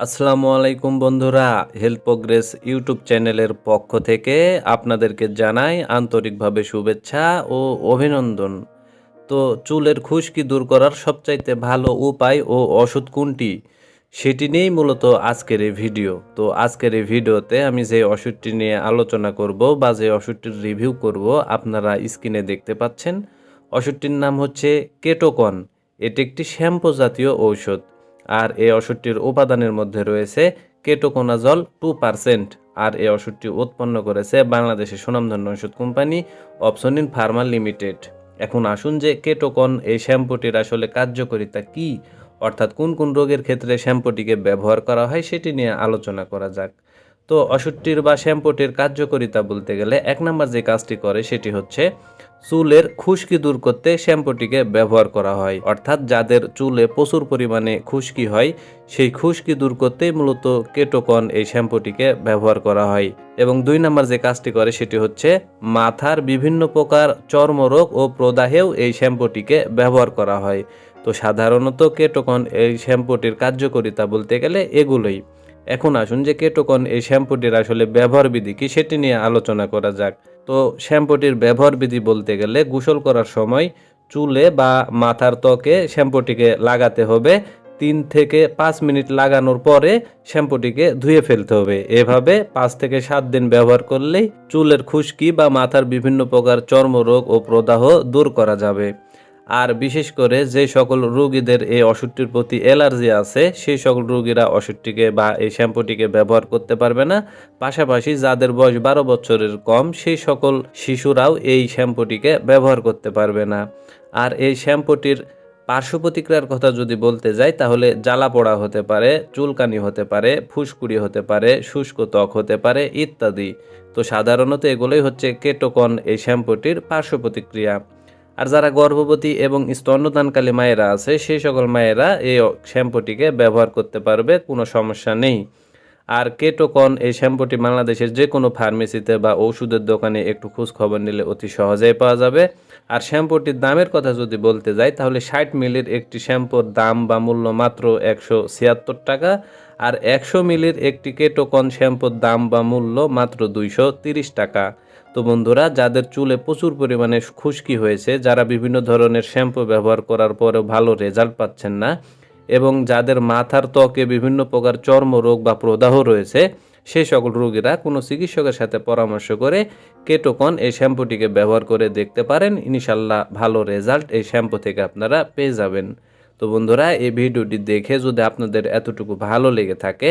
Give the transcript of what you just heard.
আসসালামু আলাইকুম বন্ধুরা হেলথ প্রোগ্রেস ইউটিউব চ্যানেলের পক্ষ থেকে আপনাদেরকে জানাই আন্তরিকভাবে শুভেচ্ছা ও অভিনন্দন। তো চুলের খুশকি দূর করার সবচাইতে ভালো উপায় ও ওষুধ কোনটি? সেটি নিয়েই মূলত আজকের এই ভিডিও। তো আজকের এই ভিডিওতে আমি যে ওষুধটি নিয়ে আলোচনা করব বা যে ওষুধটির রিভিউ করব আপনারা স্ক্রিনে দেখতে পাচ্ছেন। ওষুধটির নাম হচ্ছে কেটোকন। এটি একটি শ্যাম্পু জাতীয় ঔষধ। আর এই ওষুধটির উপাদানের মধ্যে রয়েছে কেটোকোনাজল টু পার্সেন্ট আর এই ওষুধটি উৎপন্ন করেছে বাংলাদেশের সুনামধন্য ওষুধ কোম্পানি অপসনিন ফার্মা লিমিটেড। এখন আসুন যে কেটোকন এই শ্যাম্পুটির আসলে কার্যকারিতা কি, অর্থাৎ কোন কোন রোগের ক্ষেত্রে শ্যাম্পুটিকে ব্যবহার করা হয় সেটি নিয়ে আলোচনা করা যাক। তো ওষুধটির বা শ্যাম্পুটির কার্যকারিতা বলতে গেলে এক নম্বর যে কাজটি করে সেটি হচ্ছে চুলের খুশকি দূর করতে শ্যাম্পুটিকে ব্যবহার করা হয়। অর্থাৎ যাদের চুলে প্রচুর পরিমাণে খুশকি হয়, সেই খুশকি দূর করতেই মূলত কেটোকন এই শ্যাম্পুটিকে ব্যবহার করা হয়। এবং দুই নম্বর যে কাজটি করে সেটি হচ্ছে মাথার বিভিন্ন প্রকার চর্মরোগ ও প্রদাহেও এই শ্যাম্পুটিকে ব্যবহার করা হয়। তো সাধারণত কেটোকন এই শ্যাম্পুটির কার্যকারিতা বলতে গেলে এগুলোই। এখন আসুন যে কেটোকন এই শ্যাম্পুটির আসলে ব্যবহার বিধি কি সেটি নিয়ে আলোচনা করা যাক। তো শ্যাম্পুটির ব্যবহার বিধি বলতে গেলে গোসল করার সময় চুলে বা মাথার ত্বকে শ্যাম্পুটিকে লাগাতে হবে। তিন থেকে পাঁচ মিনিট লাগানোর পরে শ্যাম্পুটিকে ধুয়ে ফেলতে হবে। এভাবে পাঁচ থেকে সাত দিন ব্যবহার করলেই চুলের খুশকি বা মাথার বিভিন্ন প্রকার চর্মরোগ ও প্রদাহ দূর করা যাবে। আর বিশেষ করে যে সকল রোগীদের এই ওষুধটির প্রতি অ্যালার্জি আছে, সেই সকল রোগীরা ওষুধটিকে বা এই শ্যাম্পুটিকে ব্যবহার করতে পারবে না। পাশাপাশি যাদের বয়স বারো বছরের কম, সেই সকল শিশুরাও এই শ্যাম্পুটিকে ব্যবহার করতে পারবে না। আর এই শ্যাম্পুটির পার্শ্ব প্রতিক্রিয়ার কথা যদি বলতে যাই, তাহলে জ্বালা পোড়া হতে পারে, চুলকানি হতে পারে, ফুসকুড়ি হতে পারে, শুষ্ক ত্বক হতে পারে ইত্যাদি। তো সাধারণত এগুলোই হচ্ছে কেটোকন এই শ্যাম্পুটির পার্শ্ব প্রতিক্রিয়া। আর যারা গর্ভবতী এবং স্তন্যদানকালী মায়েরা আছে, সেই সকল মায়েরা এই শ্যাম্পুটিকে ব্যবহার করতে পারবে, কোনো সমস্যা নেই। আর কেটোকন এই শ্যাম্পুটি বাংলাদেশের যে কোনো ফার্মেসিতে বা ওষুধের দোকানে একটু খোঁজ খবর নিলে অতি সহজেই পাওয়া যাবে। আর শ্যাম্পুটির দামের কথা যদি বলতে যাই, তাহলে ষাট মিলির একটি শ্যাম্পুর দাম বা মূল্য মাত্র একশো ছিয়াত্তর টাকা। আর একশো মিলির একটি কেটোকন শ্যাম্পুর দাম বা মূল্য মাত্র দুইশো তিরিশ টাকা। তো বন্ধুরা, যাদের চুলে প্রচুর পরিমাণে খুশকি হয়েছে, যারা বিভিন্ন ধরনের শ্যাম্পু ব্যবহার করার পরেও ভালো রেজাল্ট পাচ্ছেন না এবং যাদের মাথার ত্বকে বিভিন্ন প্রকার চর্মরোগ বা প্রদাহ রয়েছে সেই সকল রোগীরা কোনো চিকিৎসকের সাথে পরামর্শ করে কেটোকন এই শ্যাম্পুটিকে ব্যবহার করে দেখতে পারেন। ইনশাল্লাহ ভালো রেজাল্ট এই শ্যাম্পু থেকে আপনারা পেয়ে যাবেন। তো বন্ধুরা, এই ভিডিওটি দেখে যদি আপনাদের এতটুকু ভালো লেগে থাকে